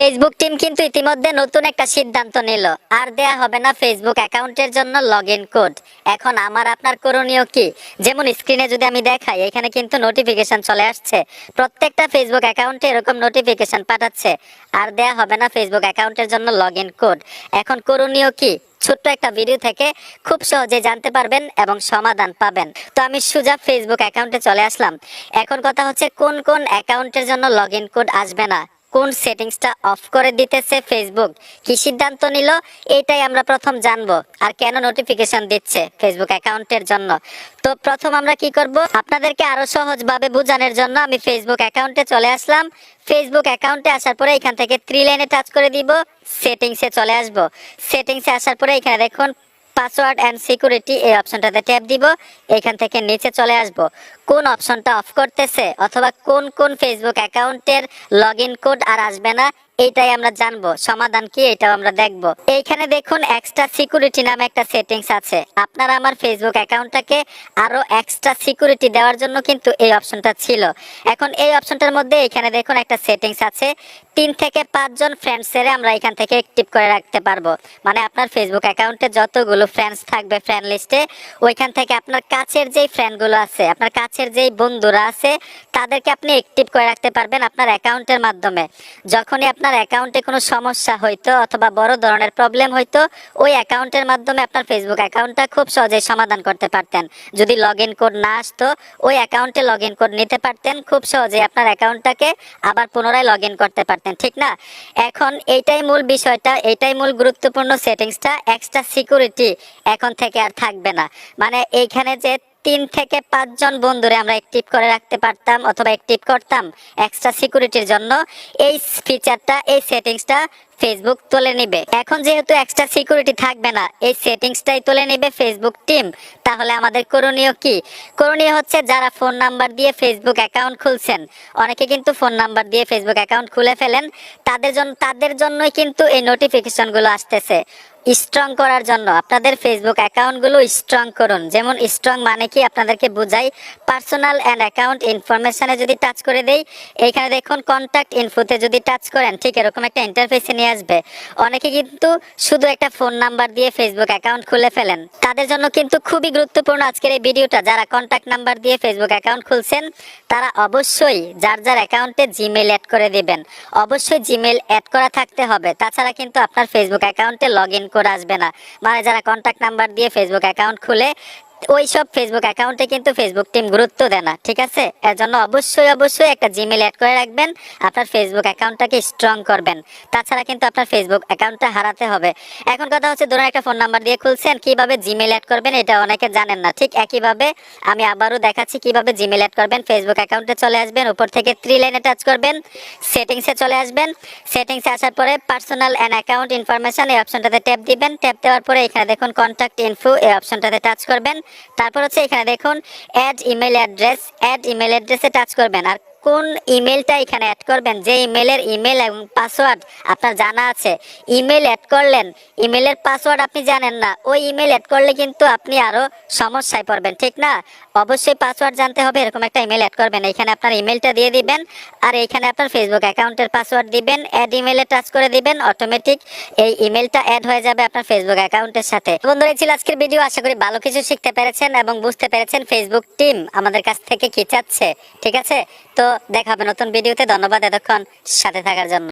Facebook team কিন্তু ইতিমধ্যে নতুন একটা সিদ্ধান্ত নিল। আর দেয়া হবে না ফেসবুক অ্যাকাউন্টের জন্য লগ ইন কোড এখন আমার আপনার করণীয় কি? যেমন স্ক্রিনে যদি আমি দেখাই, এখানে কিন্তু নোটিফিকেশন চলে আসছে। প্রত্যেকটা ফেসবুক অ্যাকাউন্টে এরকম নোটিফিকেশন পাঠাচ্ছে। আর দেয়া হবে না ফেসবুক অ্যাকাউন্টের জন্য লগ ইন কোড এখন করণীয় কি? ছোট্ট একটা ভিডিও থেকে খুব সহজে জানতে পারবেন এবং সমাধান পাবেন। তো আমি সুজা ফেসবুক অ্যাকাউন্টে চলে আসলাম। এখন কথা হচ্ছে কোন কোন অ্যাকাউন্টের জন্য লগ ইন কোড আসবে না? কোন সেটিংসটা অফ করে দিতেছে ফেসবুক কি সিদ্ধান্ত নিল? এটাই আমরা প্রথম জানব। আর কেন নোটিফিকেশন দিচ্ছে ফেসবুক অ্যাকাউন্টের জন্য? তো প্রথম আমরা কি করব? আপনাদেরকে আরও সহজভাবে বোঝানোর জন্য আমি ফেসবুক অ্যাকাউন্টে চলে আসলাম। ফেসবুক অ্যাকাউন্টে আসার পরে এখান থেকে থ্রি লাইনে টাচ করে দিব। সেটিংসে চলে আসব। সেটিংসে আসার পরে এখানে দেখুন পাসওয়ার্ড অ্যান্ড সিকিউরিটি এই অপশনটাতে ট্যাপ দিব। এখান থেকে নিচে চলে আসব। কোন অপশনটা অফ করতেছে অথবা কোন কোন ফেসবুক অ্যাকাউন্টের লগ কোড আর আসবে না এইটাই আমরা জানব। সমাধান কি এটাও আমরা দেখব। এইখানে দেখুন এক্সট্রা সিকিউরিটি নামে একটা সেটিংস আছে। আপনারা আমার ফেসবুক অ্যাকাউন্টটাকে আরও এক্সট্রা সিকিউরিটি দেওয়ার জন্য কিন্তু এই অপশনটা ছিল। এখন এই অপশনটার মধ্যে এখানে দেখুন একটা সেটিংস আছে। তিন থেকে পাঁচজন ফ্রেন্ডসের আমরা এখান থেকে অ্যাক্টিভ করে রাখতে পারব। মানে আপনার ফেসবুক অ্যাকাউন্টে যতগুলো ফ্রেন্ডস থাকবে ফ্রেন্ড লিস্টে ওইখান থেকে আপনার কাছের যেই ফ্রেন্ডগুলো আছে, আপনার কাছের যেই বন্ধুরা আছে, তাদেরকে আপনি অ্যাক্টিভ করে রাখতে পারবেন আপনার অ্যাকাউন্টের মাধ্যমে। যখনই আপনার অ্যাকাউন্টে কোনো সমস্যা হইতো অথবা বড় ধরনের প্রবলেম হইতো, ওই অ্যাকাউন্টের মাধ্যমে আপনার ফেসবুক অ্যাকাউন্টটা খুব সহজেই সমাধান করতে পারতেন। যদি লগ ইন কোড না আসতো, ওই অ্যাকাউন্টে লগ ইন কোড নিতে পারতেন, খুব সহজেই আপনার অ্যাকাউন্টটাকে আবার পুনরায় লগ ইন করতে পারতেন। ঠিক না? এখন এইটাই মূল বিষয়টা, এইটাই মূল গুরুত্বপূর্ণ সেটিংসটা এক্সট্রা সিকিউরিটি এখন থেকে আর থাকবে না। মানে এইখানে যে তিন থেকে পাঁচজন বন্ধুরে আমরা অ্যাক্টিভ করে রাখতে পারতাম অথবা অ্যাক্টিভ করতাম এক্সট্রা সিকিউরিটির জন্য, এই ফিচারটা এই সেটিংসটা ফেসবুক তুলে নিবে। এখন যেহেতু এক্সট্রা সিকিউরিটি থাকবে না, এই সেটিংসটাই তুলে নিবে ফেসবুক টিম তাহলে আমাদের করণীয় কি? করণীয় হচ্ছে যারা ফোন নাম্বার দিয়ে ফেসবুক অ্যাকাউন্ট খুলছেন, অনেকে কিন্তু ফোন নাম্বার দিয়ে ফেসবুক অ্যাকাউন্ট খুলে ফেলেন, তাদের জন্য তাদের জন্যই কিন্তু এই নোটিফিকেশনগুলো আসতেছে। স্ট্রং করার জন্য আপনাদের ফেসবুক অ্যাকাউন্টগুলো স্ট্রং করুন। যেমন স্ট্রং মানে কি? আপনাদেরকে বুঝাই পার্সোনাল অ্যান্ড অ্যাকাউন্ট ইনফরমেশনে যদি টাচ করে দেই এইখানে দেখুন কন্ট্যাক্ট ইনফোতে যদি টাচ করেন, ঠিক এরকম একটা ইন্টারফেসে নিয়ে আসবে। অনেকে কিন্তু শুধু একটা ফোন নাম্বার দিয়ে ফেসবুক অ্যাকাউন্ট খুলে ফেলেন। তাদের জন্য কিন্তু খুবই গুরুত্বপূর্ণ আজকের এই ভিডিওটা। যারা কন্ট্যাক্ট নাম্বার দিয়ে ফেসবুক অ্যাকাউন্ট খুলছেন, তারা অবশ্যই যার যার অ্যাকাউন্টে জিমেল অ্যাড করে দিবেন। অবশ্যই জিমেল অ্যাড করা থাকতে হবে। তাছাড়া কিন্তু আপনার ফেসবুক অ্যাকাউন্টে লগ ইন করে আসবে না। মানে যারা কন্ট্যাক্ট নাম্বার দিয়ে ফেসবুক অ্যাকাউন্ট খুলে ওই সব ফেসবুক অ্যাকাউন্টে কিন্তু ফেসবুক টিম গুরুত্ব দেয় না, ঠিক আছে? এর জন্য অবশ্যই অবশ্যই একটা জিমেল অ্যাড করে রাখবেন, আপনার ফেসবুক অ্যাকাউন্টটাকে স্ট্রং করবেন। তাছাড়া কিন্তু আপনার ফেসবুক অ্যাকাউন্টটা হারাতে হবে। এখন কথা হচ্ছে, ধরুন একটা ফোন নাম্বার দিয়ে খুলছেন, কীভাবে জিমেল অ্যাড করবেন এটা অনেকে জানেন না। ঠিক একইভাবে আমি আবারও দেখাচ্ছি কীভাবে জিমেল অ্যাড করবেন। ফেসবুক অ্যাকাউন্টে চলে আসবেন, উপর থেকে থ্রি লাইনে টাচ করবেন সেটিংসে চলে আসবেন। সেটিংসে আসার পরে পার্সোনাল অ্যান্ড অ্যাকাউন্ট ইনফরমেশন এই অপশনটাতে ট্যাপ দিবেন। ট্যাপ দেওয়ার পরে এখানে দেখুন কন্ট্যাক্ট ইনফো এই অপশনটাতে টাচ করবেন। তারপর হচ্ছে এখানে দেখুন add email address add email অ্যাড্রেসে টাচ করবেন। আর কোন ইমেলটা এখানে অ্যাড করবেন? যে ইমেলের ইমেল এবং পাসওয়ার্ড আপনার জানা আছে, ইমেল অ্যাড করলেন, ইমেলের পাসওয়ার্ড আপনি জানেন না, ওই ইমেল অ্যাড করলে কিন্তু আপনি আরও সমস্যায় পড়বেন, ঠিক না? অবশ্যই পাসওয়ার্ড জানতে হবে, এরকম একটা ইমেল অ্যাড করবেন। এখানে আপনার ইমেলটা দিয়ে দিবেন আর এইখানে আপনার ফেসবুক অ্যাকাউন্টের পাসওয়ার্ড দিবেন অ্যাড ইমেলে টাচ করে দিবেন অটোমেটিক এই ইমেলটা অ্যাড হয়ে যাবে আপনার ফেসবুক অ্যাকাউন্টের সাথে। বন্ধুরা ছিল আজকের ভিডিও আশা করি ভালো কিছু শিখতে পেরেছেন এবং বুঝতে পেরেছেন ফেসবুক টিম আমাদের কাছ থেকে কি চাচ্ছে, ঠিক আছে? তো দেখা হবে নতুন ভিডিওতে। ধন্যবাদ এতক্ষণ সাথে থাকার জন্য।